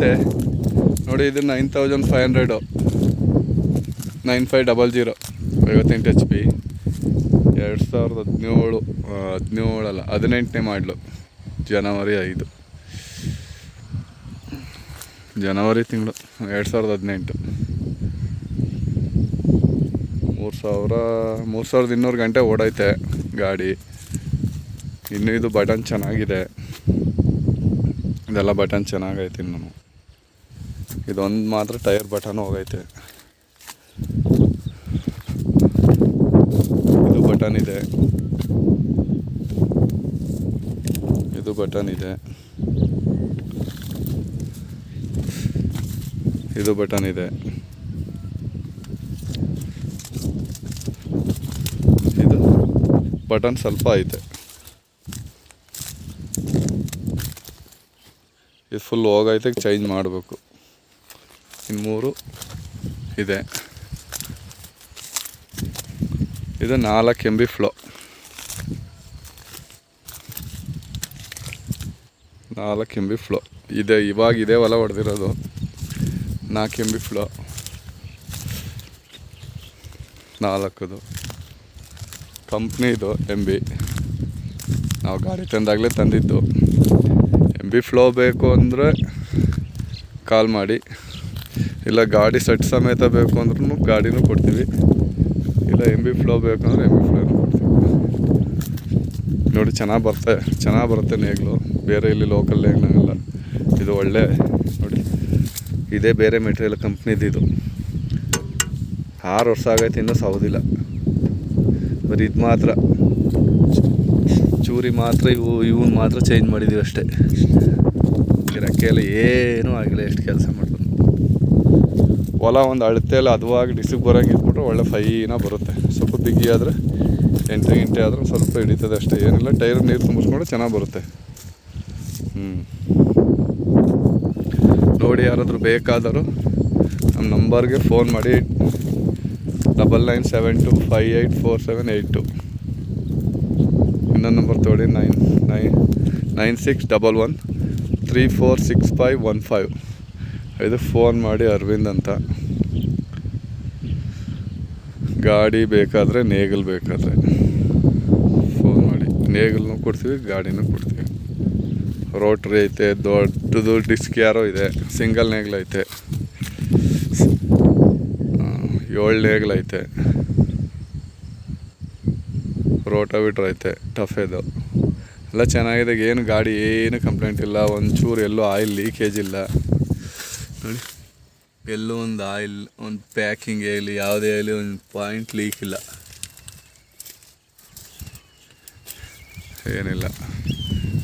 ಐತೆ ನೋಡಿ ಇದು nine thousand five hundred nine five double zero ಐವತ್ತೆಂಟು ಎಚ್ ಪಿ ಎರಡು ಸಾವಿರದ ಹದಿನೇಳು ಹದಿನೇಳಲ್ಲ, ಹದಿನೆಂಟನೇ ಮಾಡಲು ಜನವರಿ ಐದು. ಜನವರಿ ತಿಂಗಳು, ಎರಡು ಸಾವಿರದ ಹದಿನೆಂಟು. ಮೂರು ಸಾವಿರ, ಮೂರು ಸಾವಿರದ ಇನ್ನೂರು ಗಂಟೆ ಓಡೈತೆ ಗಾಡಿ. ಇನ್ನೂ ಇದು ಬಟನ್ ಚೆನ್ನಾಗಿದೆ. ಇದೆಲ್ಲ ಬಟನ್ ಚೆನ್ನಾಗೈತೆ ಇನ್ನು. ಇದೊಂದು ಮಾತ್ರ ಟೈರ್ ಬಟನ್ ಹೋಗೈತೆ. ಇದು ಬಟನ್ ಇದೆ. ಇದು ಬಟನ್ ಇದೆ. ಇದು ಬಟನ್ ಇದೆ. ಇದು ಬಟನ್ ಸ್ವಲ್ಪ ಐತೆ. ಇದು ಫುಲ್ ಹೋಗೈತೆ ಚೇಂಜ್ ಮಾಡಬೇಕು. ಇನ್ನು ಮೂರು ಇದೆ. ಇದು ನಾಲ್ಕು ಎಂ ಬಿ ಫ್ಲೋ ನಾಲ್ಕು ಎಂ ಬಿ ಫ್ಲೋ ಇದೆ, ಇವಾಗ ಇದೇ ಹೊಲ ಹೊಡೆದಿರೋದು. ನಾಲ್ಕು ಎಂ ಬಿ ಫ್ಲೋ ನಾಲ್ಕದು. ಕಂಪ್ನಿದು ಎಂ ಬಿ ನಾವು ಗಾಡಿ ತಂದಾಗಲೇ ತಂದಿದ್ದು. ಎಂ ಬಿ ಫ್ಲೋ ಬೇಕು ಅಂದರೆ ಕಾಲ್ ಮಾಡಿ. ಇಲ್ಲ ಗಾಡಿ ಸೆಟ್ ಸಮೇತ ಬೇಕು ಅಂದ್ರೂ ಗಾಡಿನೂ ಕೊಡ್ತೀವಿ. ಇಲ್ಲ ಎಂ ಬಿ ಫ್ಲೋ ಬೇಕಂದ್ರೆ ಎಂ ಬಿ ಫ್ಲೋನು ಕೊಡ್ತೀವಿ. ನೋಡಿ ಚೆನ್ನಾಗಿ ಬರುತ್ತೆ ಚೆನ್ನಾಗಿ ಬರುತ್ತೆ ನೇಗ್ಲು. ಬೇರೆ ಇಲ್ಲಿ ಲೋಕಲ್ ನೇಗ್ಲಾಗಲ್ಲ ಇದು ಒಳ್ಳೆ, ನೋಡಿ. ಇದೇ ಬೇರೆ ಮೆಟೀರಿಯಲ್ ಕಂಪ್ನಿದು ಇದು. ಆರು ವರ್ಷ ಆಗೈತೆ ಇನ್ನೂ ಸೌದಿಲ್ಲ ಬರೀ ಇದು ಮಾತ್ರ. ಚೂರಿ ಮಾತ್ರ, ಇವು ಇವನ್ನ ಮಾತ್ರ ಚೇಂಜ್ ಮಾಡಿದ್ದೀವಿ ಅಷ್ಟೇ. ರೆಕ್ಕೆಯಲ್ಲಿ ಏನೂ ಆಗಿಲ್ಲ, ಎಷ್ಟು ಕೆಲಸ ಮಾಡ್ಬೋದು ಹೊಲ ಒಂದು ಅಳತೆಯಲ್ಲಿ ಅದುವಾಗಿ ಡಿಸಿಗೆ ಬರೋಂಗೆ ಇದ್ಬಿಟ್ರೆ ಒಳ್ಳೆ ಫೈನ ಬರುತ್ತೆ. ಸ್ವಲ್ಪ ಬಿಗಿ ಆದರೆ ಎಂಟು ಗಂಟೆ ಆದರೂ ಸ್ವಲ್ಪ ಹಿಡಿತದೆ ಅಷ್ಟೇ, ಏನಿಲ್ಲ. ಟೈರ್ ನೀರು ತುಂಬಿಸ್ಕೊಂಡು ಚೆನ್ನಾಗಿ ಬರುತ್ತೆ. ಹ್ಞೂ ನೋಡಿ ಯಾರಾದರೂ ಬೇಕಾದರೂ ನಮ್ಮ ನಂಬರ್ಗೆ ಫೋನ್ ಮಾಡಿ. Double nine seven two five eight four seven eight two. ಇನ್ನೊಂದು ನಂಬರ್ ತೊಗೊಳ್ಳಿ, nine nine nine six double one three four six five one five. ಇದು ಫೋನ್ ಮಾಡಿ ಅರವಿಂದ್ ಅಂತ. ಗಾಡಿ ಬೇಕಾದರೆ ನೇಗಲ್ ಬೇಕಾದರೆ ಫೋನ್ ಮಾಡಿ. ನೇಗಲ್ನು ಕೊಡ್ತೀವಿ, ಗಾಡಿನೂ ಕೊಡ್ತೀವಿ. ರೋಟ್ರಿ ಐತೆ, ದೊಡ್ಡದು ಡಿಸ್ಕ್ ಯಾರೋ ಇದೆ, ಸಿಂಗಲ್ ನೇಗಲ್ ಐತೆ. ಏಳು ನೇಗಲ್ ಐತೆ. ರೋಟಾವಿಟ್ರ್ ಐತೆ, ಟಫ್ ಇದು. ಎಲ್ಲ ಚೆನ್ನಾಗಿದೆ, ಏನು ಗಾಡಿ ಏನು ಕಂಪ್ಲೇಂಟ್ ಇಲ್ಲ, ಒಂಚೂರು ಎಲ್ಲೂ ಆಯಿಲ್ ಲೀಕೇಜ್ ಇಲ್ಲ. ನೋಡಿ ಎಲ್ಲೂ ಒಂದು ಆಯಿಲ್, ಒಂದು ಪ್ಯಾಕಿಂಗ್ ಆಗಲಿ ಯಾವುದೇ ಆಗಲಿ ಒಂದು ಪಾಯಿಂಟ್ ಲೀಕ್ ಇಲ್ಲ. ಏನಿಲ್ಲ.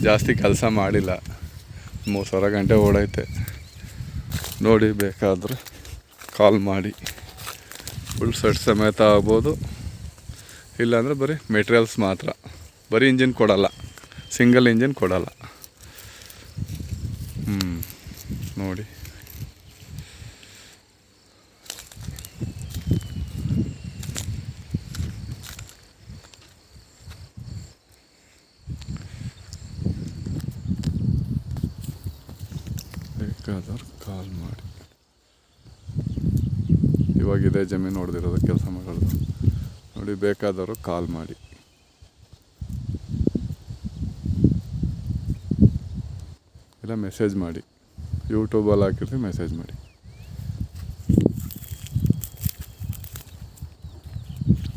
ಜಾಸ್ತಿ ಕೆಲಸ ಮಾಡಿಲ್ಲ. ಮೂರು ಸಾವಿರ ಗಂಟೆ ಓಡೈತೆ. ನೋಡಿ, ಬೇಕಾದರೆ ಕಾಲ್ ಮಾಡಿ. ಫುಲ್ ಸೆಟ್ ಸಮೇತ ಆಗ್ಬೋದು. ಇಲ್ಲಾಂದರೆ ಬರೀ ಮೆಟೀರಿಯಲ್ಸ್ ಮಾತ್ರ. ಬರೀ ಇಂಜಿನ್ ಕೊಡಲ್ಲ. ಸಿಂಗಲ್ ಇಂಜಿನ್ ಕೊಡಲ್ಲ. ಹ್ಞೂ ನೋಡಿ. ಬೇಕಾದವ್ರು ಕಾಲ್ ಮಾಡಿ. ಇವಾಗ ಇದೇ ಜಮೀನು ಹೊಡೆದಿರೋದು ಕೆಲಸ ಮಾಡೋದು ನೋಡಿ ಬೇಕಾದವರು ಕಾಲ್ ಮಾಡಿ. ಇಲ್ಲ ಮೆಸೇಜ್ ಮಾಡಿ. ಯೂಟ್ಯೂಬಲ್ಲಿ ಹಾಕಿರ್ತೀವಿ ಮೆಸೇಜ್ ಮಾಡಿ.